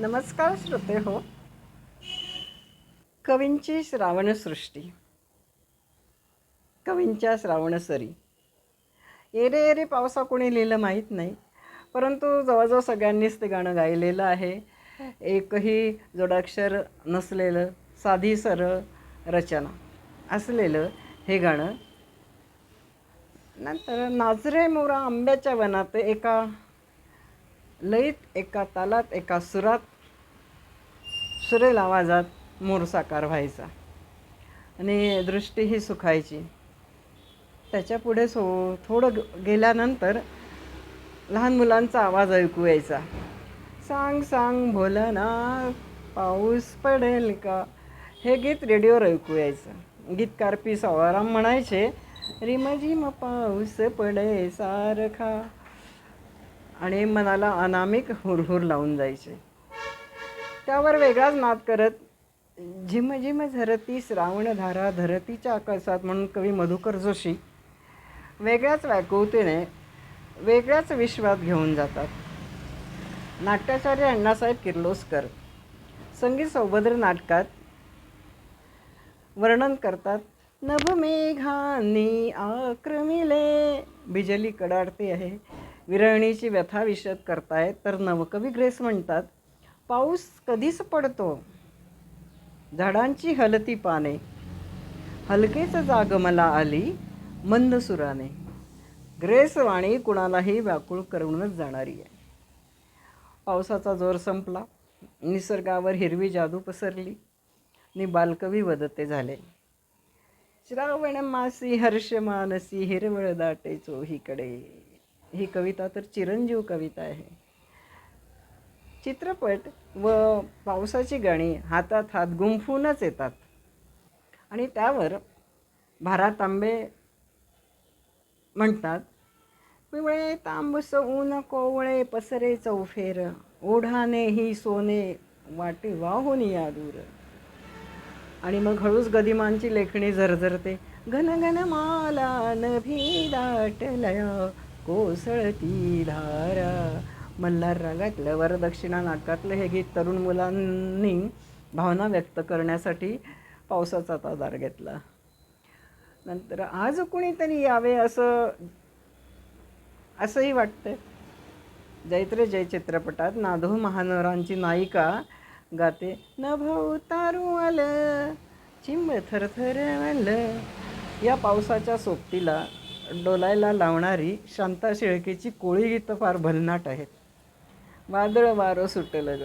नमस्कार श्रोते हो. कवींची श्रावणसृष्टी कवींच्या श्रावणसरी एरे एरे पावसा कोणी लिहिलं माहीत नाही परंतु जवळजवळ सगळ्यांनीच ते गाणं गायलेलं आहे. एकही जोडाक्षर नसलेलं साधी सरळ रचना असलेलं हे गाणं. नंतर नाजरे मोरा आंब्याच्या वनात एका लईत एका तालात एका सुरात सुरेल आवाजात मोर साकार व्हायचा. आणि दृष्टीही सुखायची. त्याच्यापुढे सो थोडं ग- गेल्यानंतर लहान मुलांचा आवाज ऐकू यायचा. सांग सांग भोलानाथ पाऊस पडेल का? हे गीत रेडिओवर ऐकू यायचं. गीतकार पी सवाराम म्हणायचे रिमझिम पाऊस पडे सारखा. आणि मनाला अनामिक हुरहुर लावून जायचे. त्यावर वेगळाच नाद करत झिम झिम झरती श्रावणधारा धरतीच्या आकाशात म्हणून कवी मधुकर जोशी वेगळ्याच व्याकुळतेने वेगळ्याच विश्वात घेऊन जातात. नाट्याचार्य अण्णासाहेब किर्लोस्कर संगीत सौभद्र नाटकात वर्णन करतात नभमेघांनी आक्रमिले बिजली कडाडते आहे विरळणीची व्यथा विशद करतायत तर नवकवी ग्रेस म्हणतात पाऊस कधीच पडतो. झाडांची हलती पाने. हलकेच जाग मला आली मंद सुराने. ग्रेसवाणी कुणालाही व्याकुळ करूनच जाणारी आहे. पावसाचा जोर संपला. निसर्गावर हिरवी जादू पसरली. नि बालकवी वदते झाले. श्रावण मासी हर्ष मानसी हिरवळ दाटे चोहीकडे. ही कविता तर चिरंजीव कविता आहे. चित्रपट व पावसाची गाणी हातात हात गुंफूनच येतात. आणि त्यावर भारा तांबे म्हणतात पिवळे तांबस ऊन कोवळे पसरे चौफेर ओढाने ही सोने वाटे वाहून या दूर. आणि मग हळूच गदिमांची लेखणी झरझरते घन घन माला नभी दाटलया कोसळती धारा. मल्हार रागातलं वरदक्षिणा नाटकातलं हे गीत तरुण मुलांनी भावना व्यक्त करण्यासाठी पावसाचा आधार घेतला. नंतर आज कुणीतरी यावे असं असंही वाटतं जैत्र जय चित्रपटात नाधो महानवरांची नायिका गाते नभ तारू आलं चिंब थरथर आलं या पावसाच्या सोबतीला डोलायला लावणारी शांता शेळकेची कोळी गीतं फार भलनाट आहेत. वादळ वारं सुटलं ग.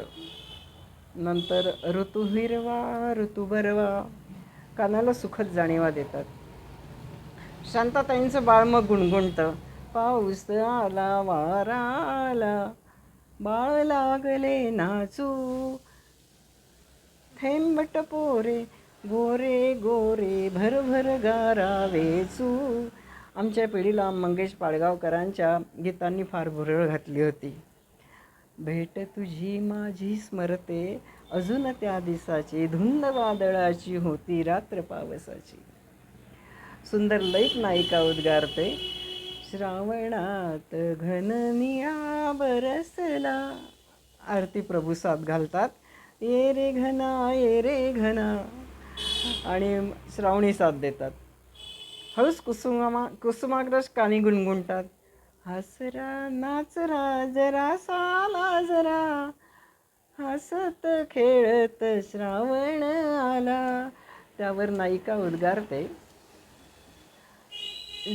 नंतर ऋतू हिरवा ऋतू बरवा कानाला सुखद जाणीवा देतात. शांताताईंचं बाळ मग गुणगुणतं. पाऊस आला वारा आला बाळ लागले नाचू. थेंबट पोरे गोरे गोरे भरभर गारा वेचू. आमच्या पिढीला मंगेश पाळगावकरांच्या गीतांनी फार भुरळ घातली होती. भेट तुझी माझी स्मरते अजून त्या दिसाची धुंद वादळाची होती रात्र पावसाची. सुंदर लईक नायिका उद्गारते श्रावणात घननिया बरसला. आरती प्रभू साथ घालतात ये रे घना ये रे घना. आणि श्रावणी साथ देतात. हळूच कुसुमा कुसुमाग्रज कानी गुणगुणतात. हसरा नाचरा जरा साला जरा. हसत खेळत श्रावण आला. त्यावर नायिका उद्गारते.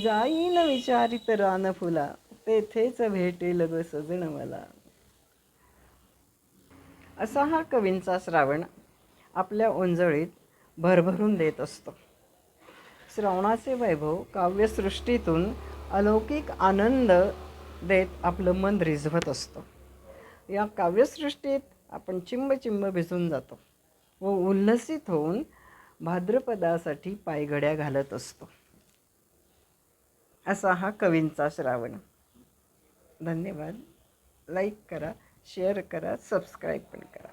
जाईन विचारित रान फुला. तेथेच भेटेल ग सजण मला. असा हा कवींचा श्रावण आपल्या ओंजळीत भरभरून देत असतो. श्रावणाचे वैभव काव्यसृष्टीतून अलौकिक आनंद देत आपलं मन रिझवत असतं. या काव्यसृष्टीत आपण चिंब चिंब भिजून जातो व उल्हसित होऊन भाद्रपदासाठी पायघड्या घालत असतो. असा हा कवींचा श्रावण. धन्यवाद. लाईक करा शेअर करा सबस्क्राईब पण करा.